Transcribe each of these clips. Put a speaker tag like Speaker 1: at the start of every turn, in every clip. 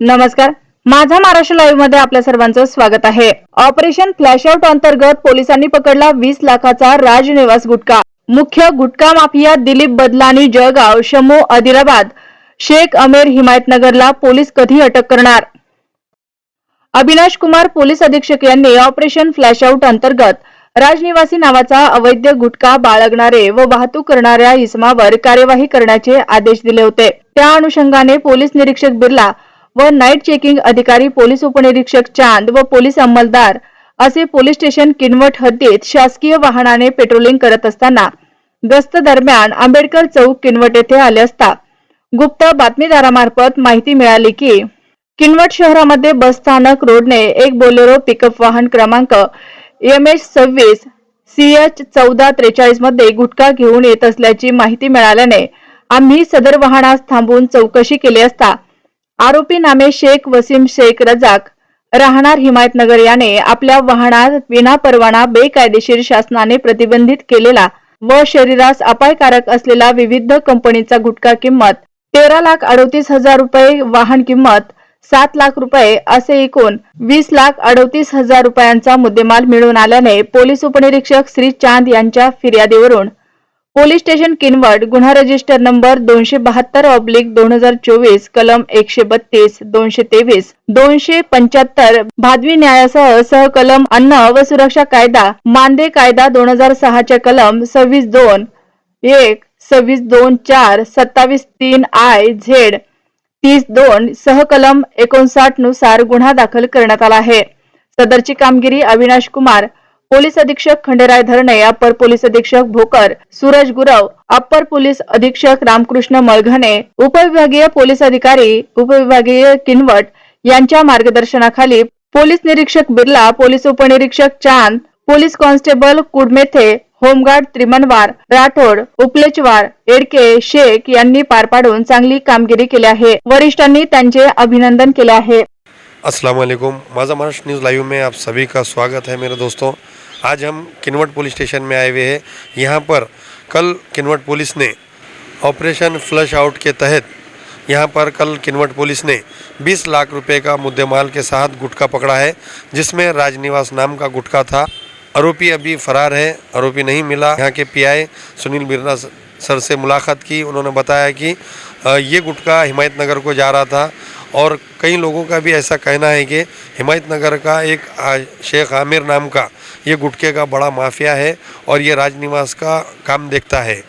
Speaker 1: नमस्कार. माझा महाराष्ट्र लाईव्हमध्ये आपल्या सर्वांचं स्वागत आहे. ऑपरेशन फ्लॅश आउट अंतर्गत पोलिसांनी पकडला वीस लाखाचा राजनिवास गुटखा. मुख्य गुटखा माफिया दिलीप बदलानी जळगाव शमू आदिलाबाद शेख अमेर हिमायतनगरला पोलीस कधी अटक करणार? अविनाश कुमार पोलीस अधीक्षक यांनी ऑपरेशन फ्लॅश आउट अंतर्गत राजनिवासी नावाचा अवैध गुटखा बाळगणारे व वाहतूक करणाऱ्या इसमावर कार्यवाही करण्याचे आदेश दिले होते. त्या अनुषंगाने पोलीस निरीक्षक बिर्ला व नाईट चेकिंग अधिकारी पोलीस उपनिरीक्षक चांद व पोलीस अंमलदार असे पोलीस स्टेशन किनवट हद्दीत शासकीय वाहनाने पेट्रोलिंग करत असताना गस्त दरम्यान आंबेडकर चौक किनवट येथे आले असता गुप्त बातमीदारामार्फत माहिती मिळाली की किनवट शहरामध्ये बस स्थानक रोडने एक बोलेरो पिकअप वाहन क्रमांक एम एच सव्वीस सी एच चौदा त्रेचाळीसमध्ये गुटखा घेऊन येत असल्याची माहिती मिळाल्याने आम्ही सदर वाहनास थांबून चौकशी केली असता आरोपी नामे शेख वसीम शेख रजाक राहणार हिमायतनगर याने आपल्या वाहनात विनापरवाना बेकायदेशीर शासनाने प्रतिबंधित केलेला व शरीरास अपायकारक असलेला विविध कंपनीचा गुटखा किंमत तेरा लाख अडोतीस हजार रुपये वाहन किंमत सात लाख रुपये असे एकूण वीस लाख अडोतीस हजार रुपयांचा मुद्देमाल मिळून आल्याने पोलीस उपनिरीक्षक श्री चांद यांच्या फिर्यादीवरून पोलीस स्टेशन किनवट गुन्हा रजिस्टर नंबर दोनशे बहात्तर ऑब्लिक दोन हजार चोवीस कलम एकशे बत्तीस दोनशे तेवीस दोनशे पंच्याहत्तर भादवी न्यायासह सहकलम अन्न व सुरक्षा कायदा मानदे कायदा दोन हजार सहाच्या कलम सव्वीस दोन एक सव्वीस दोन चार सत्तावीस तीन आय झेड तीस दोन सहकलम एकोणसाठनुसार गुन्हा दाखल करण्यात आला आहे. सदरची कामगिरी अविनाश कुमार पोलीस अधीक्षक खंडेराय धरणे अपर पोलीस अधीक्षक भोकर सूरज गुरव अप्पर पोलीस अधीक्षक रामकृष्ण मळघणे उपविभागीय पोलीस अधिकारी उपविभागीय किनवट यांच्या मार्गदर्शनाखाली पोलीस निरीक्षक बिर्ला पोलीस उपनिरीक्षक Chand police constable Kudmethe home guard Trimanwar Rathod Uplenchwar Edke Shaikh यांनी पार पाडून चांगली कामगिरी केली आहे. वरिष्ठांनी त्यांचे अभिनंदन केले आहे.
Speaker 2: अस्सलाम वालेकुम महाराष्ट्र न्यूज़ लाइव में आप सभी का स्वागत है मेरे दोस्तों. आज हम किनवट पुलिस स्टेशन में आए हुए हैं। यहाँ पर कल किनवट पुलिस ने ऑपरेशन फ्लश आउट के तहत यहाँ पर कल किनवट पुलिस ने 20 लाख रुपए का मुद्देमाल के साथ गुटखा पकड़ा है, जिसमें राजनिवास नाम का गुटखा था। आरोपी अभी फरार है, आरोपी नहीं मिला। यहाँ के पीआई सुनील बिरला सर से मुलाकात की। उन्होंने बताया कि ये गुटखा हिमायत नगर को जा रहा था और कई लोगों का भी ऐसा कहना है कि हिमायत नगर का एक शेख आमिर नाम का ये गुटके का बड़ा माफिया है और ये राजनिवास का काम देखता है।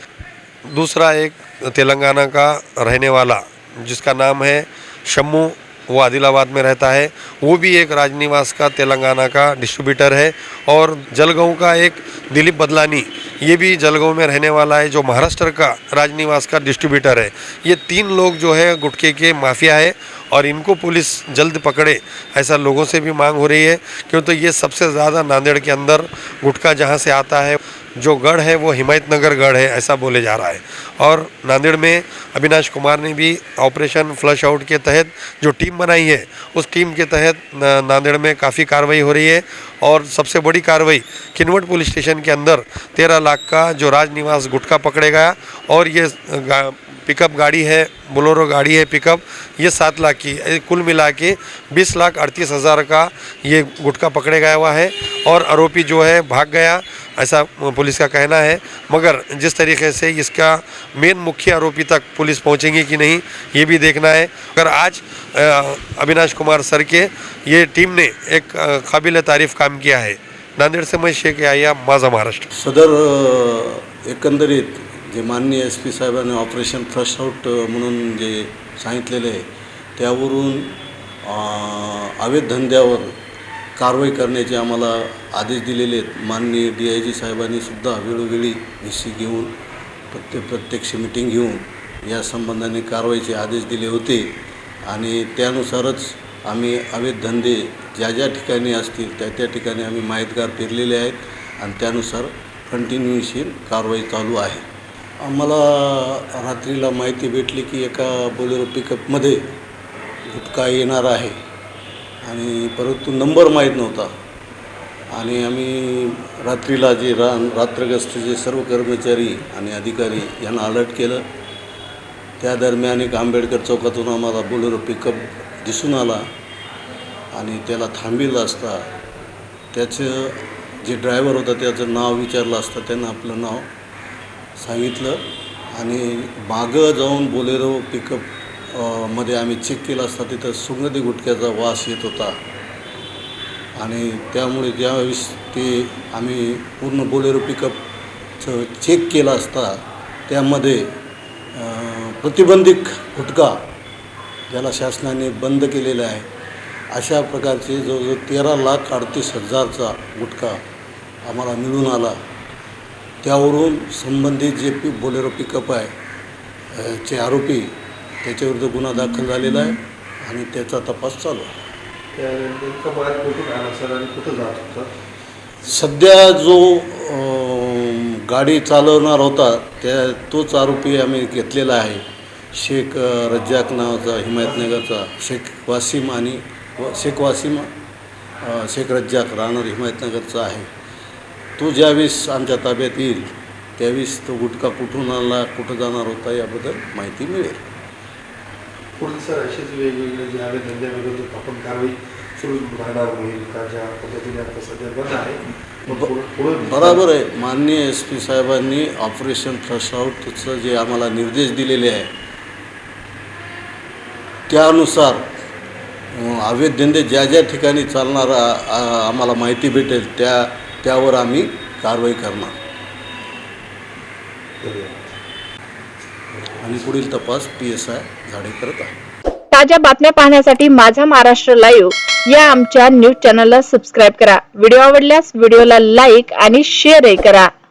Speaker 2: दूसरा एक तेलंगाना का रहने वाला, जिसका नाम है शम्मू, वो आदिलाबाद में रहता है। वो भी एक राजनिवास का तेलंगाना का डिस्ट्रीब्यूटर है और जलगांव का एक दिलीप बदलानी, ये भी जलगांव में रहने वाला है, जो महाराष्ट्र का राजनिवास का डिस्ट्रीब्यूटर है। ये तीन लोग जो है गुटके के माफिया है और इनको पुलिस जल्द पकड़े ऐसा लोगों से भी मांग हो रही है। क्यों तो ये सबसे ज़्यादा नांदेड़ के अंदर गुटखा जहाँ से आता है जो गढ़ है, वो हिमायत नगर गढ़ है, ऐसा बोले जा रहा है। और नांदेड़ में अविनाश कुमार ने भी ऑपरेशन फ्लश आउट के तहत जो टीम बनाई है, उस टीम के तहत नांदेड़ में काफ़ी कार्रवाई हो रही है। और सबसे बड़ी कार्रवाई किनवट पुलिस स्टेशन के अंदर तेरह लाख का जो राजनिवास गुटखा पकड़े गया और ये गा- पिकअप गाड़ी है, बोलोरो गाड़ी है पिकअप, ये सात लाख की कुल मिला के बीस लाख अड़तीस हज़ार का ये गुटखा पकड़े गया हुआ है। और आरोपी जो है, भाग गया। ऐसा पुलिस का कहना है। मगर जिस तरीके से इसका मेन मुख्य आरोपी तक पुलिस पहुंचेंगी कि नहीं ये भी देखना है। अगर आज अविनाश कुमार सर के ये टीम ने एक काबिल तारीफ काम किया है। नांदेड़ से मैं शेख आया माजा महाराष्ट्र।
Speaker 3: सदर एकंदरीत जे माननीय एस पी साहेबांनी ऑपरेशन फ्लश आउट म्हणून जे सांगितलेले आहे त्यावरून अवैध धंद्यावर कारवाई करण्याचे आम्हाला आदेश दिलेले आहेत. माननीय डी आय जी साहेबांनी सुद्धा वेळोवेळी व्ही सी घेऊन प्रत्येक प्रत्यक्ष मिटिंग घेऊन या संबंधाने कारवाईचे आदेश दिले होते आणि त्यानुसारच आम्ही अवैध धंदे ज्या ज्या ठिकाणी असतील त्या त्या ठिकाणी आम्ही माहितगार फिरलेले आहेत आणि त्यानुसार कंटिन्युएशन कारवाई चालू आहे. आम्हाला रात्रीला माहिती भेटली की एका बोलेरो पिकअपमध्ये गुटखा येणार आहे. आणि परंतु नंबर माहीत नव्हता. आणि आम्ही रात्रीला जे रा रात्रगस्तचे सर्व कर्मचारी आणि अधिकारी यांना अलर्ट केलं. त्या दरम्यान एक आंबेडकर चौकातून आम्हाला बोलेरो पिकअप दिसून आला आणि त्याला थांबिलं असता त्याचं जे ड्रायव्हर होता त्याचं नाव विचारलं असता त्यानं आपलं नाव सांगितलं आणि मागं जाऊन बोलेरो पिकअप मध्ये आम्ही चेक केला असता तिथं सुगंधी गुटख्याचा वास येत होता. आणि त्यामुळे ज्यावेळेस ते आम्ही पूर्ण बोलेरो पिकअपचं चेक केला असता त्यामध्ये प्रतिबंधित गुटखा ज्याला शासनाने बंद केलेला आहे अशा प्रकारचे जवळजवळ तेरा लाख अडतीस हजारचा गुटखा आम्हाला मिळून आला. त्यावरून संबंधित जे पी बोलेरो पिकअप आहे चे आरोपी त्याच्याविरुद्ध गुन्हा दाखल झालेला आहे आणि त्याचा तपास चालू आहे. सध्या जो गाडी चालवणार होता त्या तोच आरोपी आम्ही घेतलेला आहे. शेख रज्जाक नावाचा हिमायतनगरचा शेख वासिम आणि व- शेख वासिम शेख रज्जाक राहणार हिमायतनगरचा आहे. तो ज्यावेळेस आमच्या ताब्यात येईल त्यावेळेस तो गुटखा कुठून आला कुठं जाणार होता याबद्दल माहिती मिळेल.
Speaker 4: पुढे सर असेच वेगवेगळे जे आले धंद्याविरोधात आपण कारवाई सुरू राहणार होईल का ज्या पद्धतीने आता सध्या बंद आहे.
Speaker 3: बराबर आहे. माननीय एस पी साहेबांनी ऑपरेशन फ्लश आउटचं जे आम्हाला निर्देश दिलेले आहे त्यानुसार अवैध धंदे ज्या ज्या ठिकाणी चालणार आम्हाला माहिती भेटेल त्या त्यावर आम्ही कारवाई करणार. आणि पुढील तपास पी एस आय झाडे करत आहे
Speaker 1: ताज्या बातम्या पाहण्यासाठी माझा महाराष्ट्र लाईव्ह या आमच्या न्यूज चॅनलला सबस्क्राईब करा. व्हिडिओ आवडल्यास व्हिडिओला लाईक आणि शेअरही करा.